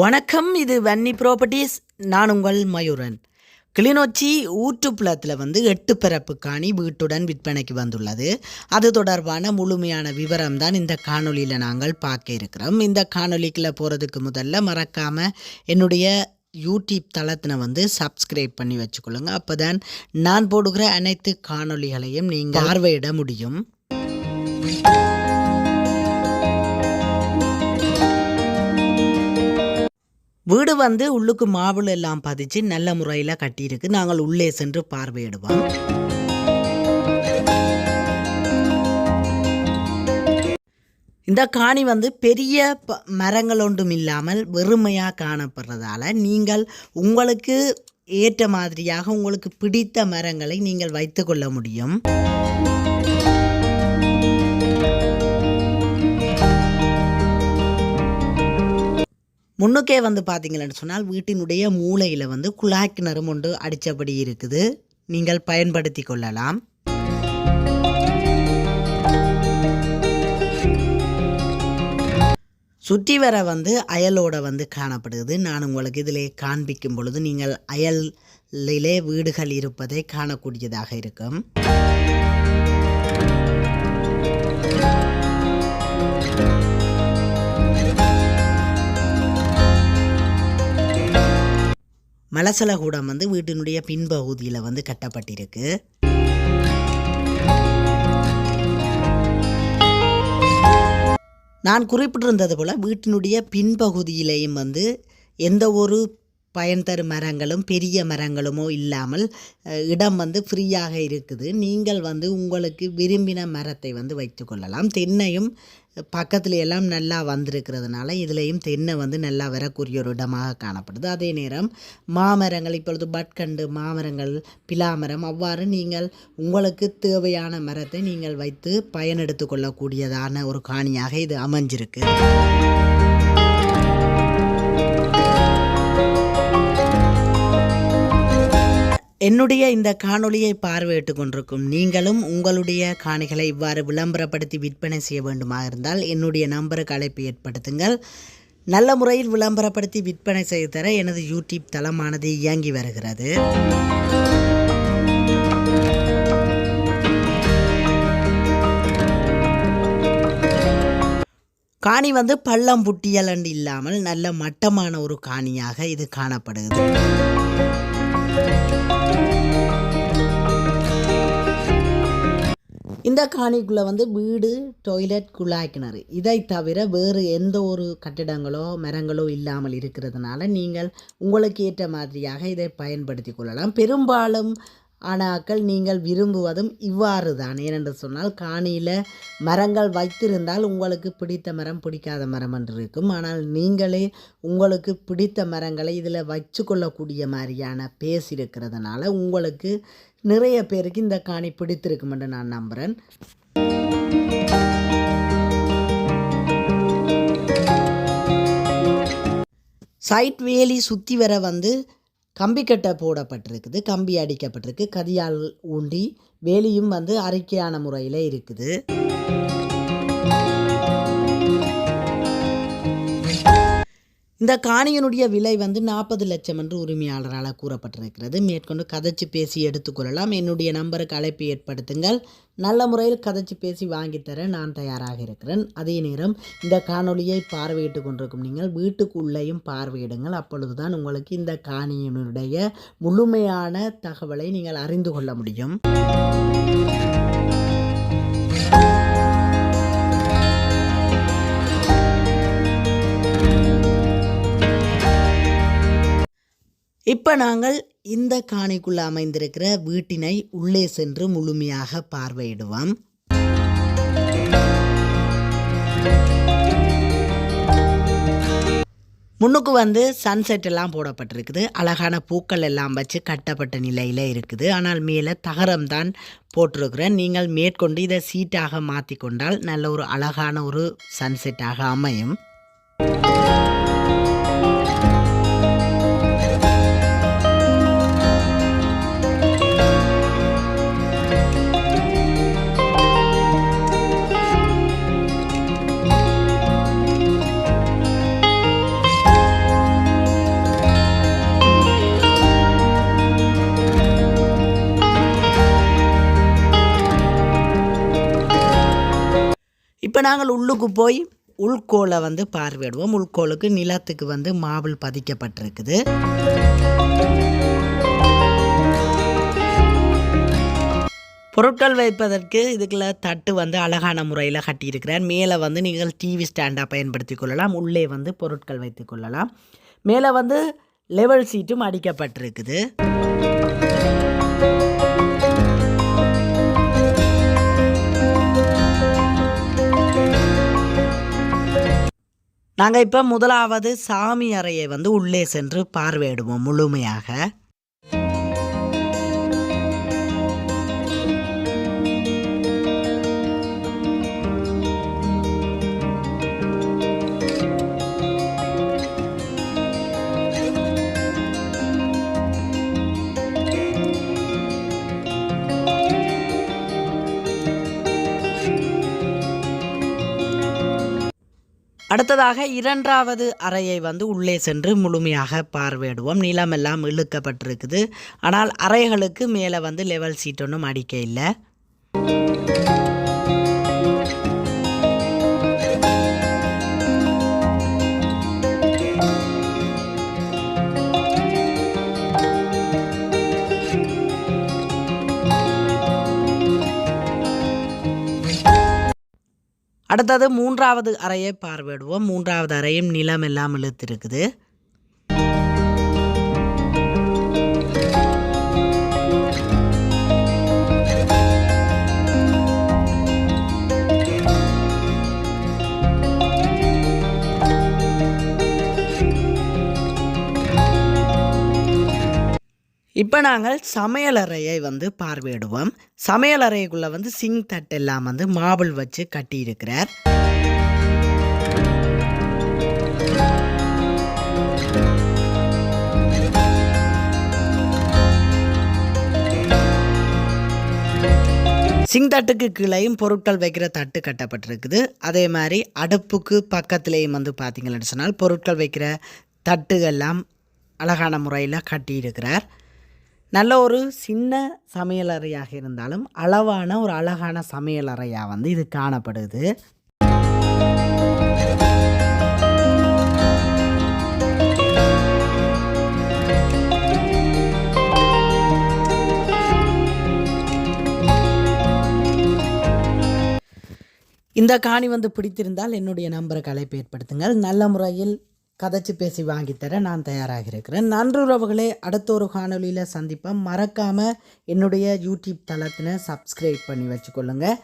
வணக்கம் இது வன்னி ப்ராப்பர்ட்டிஸ் நான் உங்கள் மயூரன். கிளிநொச்சி ஊற்றுப்புலத்தில் வந்து எட்டு பிறப்பு காணி வீட்டுடன் விற்பனைக்கு வந்துள்ளது. அது தொடர்பான முழுமையான விவரம் தான் இந்த காணொலியில் நாங்கள் பார்க்க இருக்கிறோம். இந்த காணொலிக்குள்ளே போகிறதுக்கு முதல்ல மறக்காமல் என்னுடைய யூடியூப் தளத்தினை வந்து சப்ஸ்கிரைப் பண்ணி வச்சுக்கொள்ளுங்க. அப்போ தான் நான் போடுகிற அனைத்து காணொளிகளையும் நீங்கள் பார்வையிட முடியும். வீடு வந்து உள்ளுக்கு மாவுள் எல்லாம் பதிச்சு நல்ல முறையில் கட்டியிருக்கு. நாங்கள் உள்ளே சென்று பார்வையிடுவோம். இந்த காணி வந்து பெரிய ப மரங்கள் ஒன்றும் இல்லாமல் வெறுமையாக காணப்படுறதால நீங்கள் உங்களுக்கு ஏற்ற மாதிரியாக உங்களுக்கு பிடித்த மரங்களை நீங்கள் வைத்துக்கொள்ள முடியும். முன்னுக்கே வந்து பார்த்தீங்கன்னு சொன்னால் வீட்டினுடைய மூலையில் வந்து குழாய் கிணறும் ஒன்று அடித்தபடி இருக்குது. நீங்கள் பயன்படுத்தி கொள்ளலாம். சுற்றி வர வந்து அயலோட வந்து காணப்படுது நான் உங்களுக்கு இதிலே காண்பிக்கும் பொழுது நீங்கள் அயலிலே வீடுகள் இருப்பதை காணக்கூடியதாக இருக்கும். மலசலகூடம் வந்து வீட்டினுடைய பின்பகுதியில் வந்து கட்டப்பட்டிருக்கு. நான் குறிப்பிட்டிருந்தது போல் வீட்டினுடைய பின்பகுதியிலையும் வந்து எந்த ஒரு பயன் தரும் மரங்களும் பெரிய மரங்களுமோ இல்லாமல் இடம் வந்து ஃப்ரீயாக இருக்குது. நீங்கள் வந்து உங்களுக்கு விரும்பின மரத்தை வந்து வைத்துக்கொள்ளலாம் தென்னையும் பக்கத்துல எல்லாம் நல்லா வந்திருக்கிறதுனால இதுலேயும் தென்னை வந்து நல்லா வரக்கூடிய ஒரு இடமாக காணப்படுது. அதே நேரம் மாமரங்கள் இப்பொழுது பட்கண்டு மாமரங்கள் பிலாமரம் அவ்வாறு நீங்கள் உங்களுக்கு தேவையான மரத்தை நீங்கள் வைத்து பயனெடுத்து கொள்ளக்கூடியதான ஒரு காணியாக இது அமைஞ்சிருக்கு. என்னுடைய இந்த காணொளியை பார்வையிட்டு கொண்டிருக்கும் நீங்களும் உங்களுடைய காணிகளை இவ்வாறு விளம்பரப்படுத்தி விற்பனை செய்ய வேண்டுமா இருந்தால் என்னுடைய நம்பருக்கு அழைப்பு ஏற்படுத்துங்கள். நல்ல முறையில் விளம்பரப்படுத்தி விற்பனை செய்து தர எனது யூடியூப் தளமானது இயங்கி வருகிறது. காணி வந்து பள்ளம் புட்டியலண்டு இல்லாமல் நல்ல மட்டமான ஒரு காணியாக இது காணப்படுகிறது. இந்த காணிக்குள்ளே வந்து வீடு டொய்லெட் குழாய் கிணறு இதை தவிர வேறு எந்த ஒரு கட்டிடங்களோ மரங்களோ இல்லாமல் இருக்கிறதுனால நீங்கள் உங்களுக்கு ஏற்ற மாதிரியாக இதை பயன்படுத்தி கொள்ளலாம். பெரும்பாலும் ஆனாக்கள் நீங்கள் விரும்புவதும் இவ்வாறு தான் ஏனென்று சொன்னால் காணியில் மரங்கள் வைத்திருந்தால் உங்களுக்கு பிடித்த மரம் பிடிக்காத மரம் என்று இருக்கும். ஆனால் நீங்களே உங்களுக்கு பிடித்த மரங்களை இதில் வச்சு கொள்ளக்கூடிய மாதிரியான பேஸ் இருக்கிறதுனால உங்களுக்கு நிறைய பேருக்கு இந்த காணி பிடித்திருக்கும் என்று நான் நம்புகிறேன் சைட் வேலி சுற்றி வர வந்து கம்பிக்கட்டை போடப்பட்டிருக்குது கம்பி அடிக்கப்பட்டிருக்கு கதியால் ஊண்டி வேலியும் வந்து அறிக்கையான முறையில் இருக்குது. இந்த காணியினுடைய விலை வந்து நாற்பது லட்சம் என்று உரிமையாளரால் கூறப்பட்டிருக்கிறது. மேற்கொண்டு கதைச்சு பேசி எடுத்துக்கொள்ளலாம் என்னுடைய நம்பருக்கு அழைப்பு ஏற்படுத்துங்கள். நல்ல முறையில் கதைச்சு பேசி வாங்கித்தர நான் தயாராக இருக்கிறேன். அதே நேரம் இந்த காணொலியை பார்வையிட்டு கொண்டிருக்கும் நீங்கள் வீட்டுக்குள்ளேயும் பார்வையிடுங்கள். அப்பொழுதுதான் உங்களுக்கு இந்த காணியினுடைய முழுமையான தகவலை நீங்கள் அறிந்து கொள்ள முடியும். இப்போ நாங்கள் இந்த காணிக்குள்ள அமைந்திருக்கிற வீட்டினை உள்ளே சென்று முழுமையாக பார்வையிடுவோம். முன்னுக்கு வந்து சன்செட் எல்லாம் போடப்பட்டிருக்குது. அழகான பூக்கள் எல்லாம் வச்சு கட்டப்பட்ட நிலையில் இருக்குது. ஆனால் மேலே தகரம் தான் போட்டிருக்கிறேன். நீங்கள் மேற்கொண்டு இதை சீட்டாக மாற்றி கொண்டால் நல்ல ஒரு அழகான ஒரு சன்செட்டாக அமையும். நாங்கள் உள்ளுக்கு போய் உள்கோலை வந்து பார்வையிடுவோம். உள்கோளுக்கு நிலத்துக்கு வந்து மாவில் பதிக்கப்பட்டிருக்குது. பொருட்கள் வைப்பதற்கு இதுக்குள்ள தட்டு வந்து அழகான முறையில் கட்டியிருக்கிறார். மேலே வந்து நீங்கள் டிவி ஸ்டாண்டாக பயன்படுத்தி கொள்ளலாம். உள்ளே வந்து பொருட்கள் வைத்து கொள்ளலாம். மேலே வந்து லெவல் சீட்டும் அடிக்கப்பட்டிருக்குது. நாங்கள் இப்போ முதலாவது சாமி அறையை வந்து உள்ளே சென்று பார்வையிடுவோம் முழுமையாக. அடுத்ததாக இரண்டாவது அறையை வந்து உள்ளே சென்று முழுமையாக பார்வையிடுவோம். நிலமெல்லாம் இழுக்கப்பட்டிருக்குது. ஆனால் அறைகளுக்கு மேலே வந்து லெவல் சீட் ஒன்றும் அடிக்க இல்லை அடுத்தது மூன்றாவது அறையை பார்வையிடுவோம். மூன்றாவது அறையும் நிலம் எல்லாம் இழுத்திருக்குது. இப்போ நாங்கள் சமையலறையை வந்து பார்வையிடுவோம். சமையலறைக்குள்ளே வந்து சிங் தட்டு எல்லாம் வந்து மாபிள் வச்சு கட்டியிருக்கிறார். சிங் தட்டுக்கு கீழேயும் பொருட்கள் வைக்கிற தட்டு கட்டப்பட்டிருக்குது. அதே மாதிரி அடுப்புக்கு பக்கத்துலேயும் வந்து பார்த்தீங்கன்னு சொன்னால் பொருட்கள் வைக்கிற தட்டுகள்லாம் அழகான முறையில் கட்டியிருக்கிறார். நல்ல ஒரு சின்ன சமையலறையாக இருந்தாலும் அளவான ஒரு அழகான சமையலறையாக வந்து இது காணப்படுது. இந்த காணி வந்து பிடித்திருந்தால் என்னுடைய நம்பருக்கு அழைப்பு ஏற்படுத்துங்கள். நல்ல முறையில் கதைச்சு பேசி வாங்கித்தர நான் தயாராக இருக்கிறேன் நன்றி அடுத்த ஒரு காணொலியில் சந்திப்பேன் மறக்காமல் என்னுடைய யூடியூப் தளத்தினை சப்ஸ்கிரைப் பண்ணி வச்சுக்கொள்ளுங்கள்